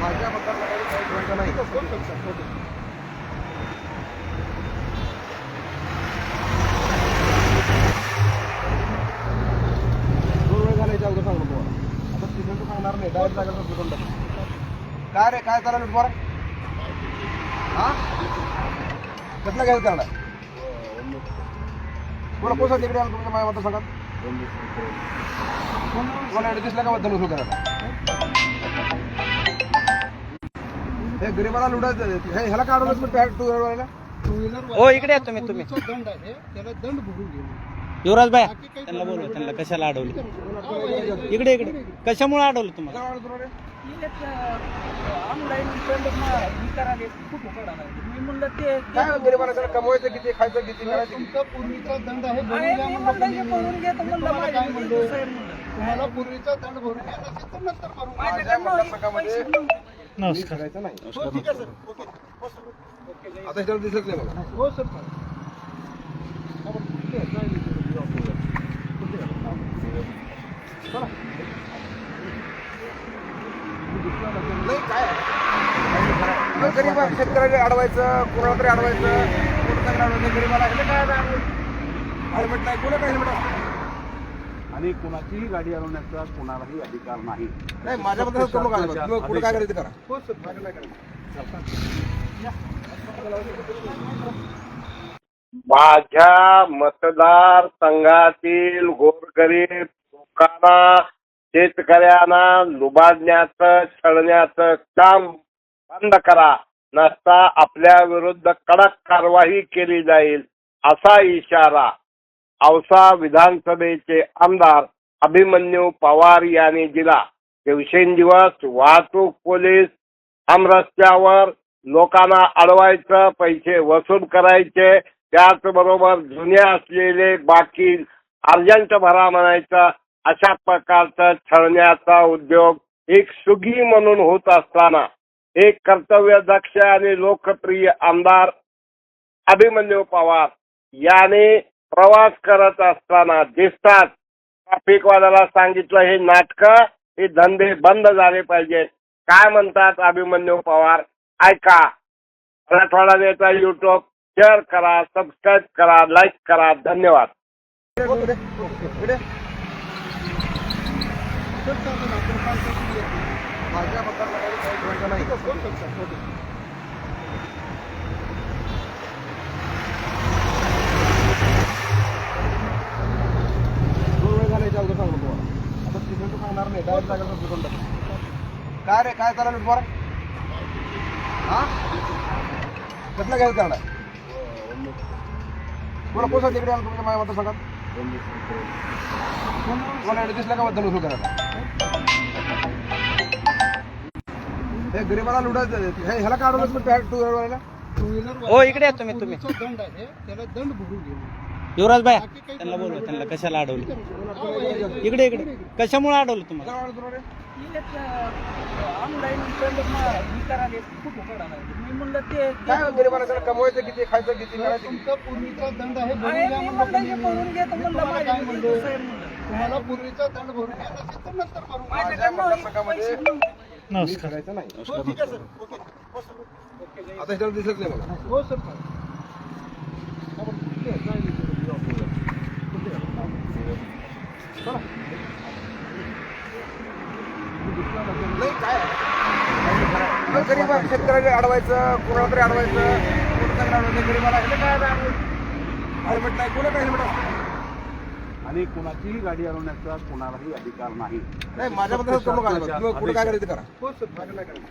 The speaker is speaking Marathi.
माझ्या मतदारसंघात नाही दोन वेळ झाले याच्या अगोदर सांगलो तुम्हाला आता तिथून तू सांगणार नाही डायरेक्ट जागा दुकान काय रे काय चालेल बरं हा? कसलं घ्यायचं करणार बोला कोसा तिकडे आला तुमच्या माझ्या मतदारसंघात कोणा दिसला का मतदान वसूल करायला? हे गरिबाला लुटायचं हे ह्याला काढूनच पण टू व्हीलरवाल्याला हो इकडे या तुम्ही तुम्ही. दंड आहे त्याला दंड भरून घेऊ युवराज भाई त्यांना बोलवा त्यांना कशाला अडवलं? इकडे इकडे. कशामुळे अडवलं तुम्हाला? ऑनलाईन खूप मी म्हणलं ते काय गरिबाला कमवायचं किती खायचं किती करायचं? तुमचा पूर्वीचा दंड आहे भरून मी म्हणलं. की भरून घे, तर मी म्हणलं तुम्हाला माझ्या. तुम्हाला पूर्वीचा दंड भरून घ्यायचा असेल तर नंतर भरून. माझ्या मतदारसंघामध्ये मी नमस्कार करायचं नाही हो, ठीक आहे, सर. ओके. हो, सर. ओके, जाईल. आता ह्याच्यावर दिसत नाही मला हो, सर. कुठे आहे? चला. नाही काय मग गरीब शेतकऱ्याला अडवायचं कोणाला तरी अडवायचं कोणाला अडवायचं गरीबाला हे काय हेल्मेट नाही कोणा काय हेल्मेट असतं आणि कुणाचीही गाडी अडवण्याचा कुणालाही अधिकार नाही नाही माझ्याबद्दल काय तुम्ही कुठे काय करायचं करा हो, सर. माझं नाही करायचं. माझ्या मतदारसंघातील गोरगरीब लोकांना शेतकऱ्यांना लुबाडण्याचं छळण्याचं काम बंद करा. नसता आपल्या विरुद्ध कडक कारवाई केली जाईल असा इशारा औसा विधानसभेचे आमदार अभिमन्यू पवार यांनी दिला. दिवसेंदिवस वाहतूक पोलीस आमरस्त्यावर लोकांना अडवायचं पैसे वसूल करायचे त्याचबरोबर जुने असलेले बाकी अर्जंट भरा म्हणायचं अशा प्रकारचा छळण्याचा उद्योग एक सुगी म्हणून होत असताना एक कर्तव्यदक्ष आणि लोकप्रिय आमदार अभिमन्यू पवार याने प्रवास करत असताना दिसतात. ट्रॅफिकवाल्याला सांगितलं हे नाटक हे धंदे बंद झाले पाहिजे काय म्हणतात अभिमन्यू पवार? ऐका. मराठवाडा नेता युट्यूब शेअर करा सबस्क्राईब करा लाईक करा. धन्यवाद इकडे इकडे सर, चालेल. आपण कॉन्टॅक्ट करूया. माझ्या मतदारसंघामध्ये काही घटना नाही हो, सर, सर. ओके. दोन वेळ झाले याच्या अगोदर सांगलो आता तिथून सांगणार नाही डायरेक्ट जागा काय रे काय चाललं बरं हा? कसलं घ्यायचं करणार कोणा पोसा तिकडे मत तुमच्या कोणा दिसला का मतदान वसूल करायला? हे गरिबाला लुटायचं हे ह्याला काढूनच पण टू व्हीलरवाल्याला टू व्हीलर हो, इकडे या तुम्ही, तुम्ही. दंड आहे त्याला दंड भरून घेऊ युवराज भाई त्यांना बोलवा त्यांना कशाला अडवलं इकडे इकडे. कशामुळे अडवलं तुम्हाला? ऑनलाईन ही करायला खूप उघड मी म्हणलं ते काय सगळं कमवायचं किती खायचं किती? तुमचा पूर्वीचा दंड आहे भरून मी म्हणलं मी माझ्या. तुम्हाला पूर्वीचा दंड भरून घ्यायचा असेल तर नंतर भरून मी करायचं नाही हो, ठीक आहे, सर. ओके. हो. आता ह्याच्यावर दिसत नाही मला हो, सर. चला. नाही काय मग गरीब शेतकऱ्याला अडवायचं कोणाला तरी अडवायचं कोणाला तरी अडवायचं गरीबाला काय हेल्मेट नाही कोणा काय हेल्मेट असतं? आणि कुणाचीही गाडी अडवण्याचा कुणालाही अधिकार नाही. नाही माझ्याबद्दल काय काय करायचं करा? हो, सर. करायचं.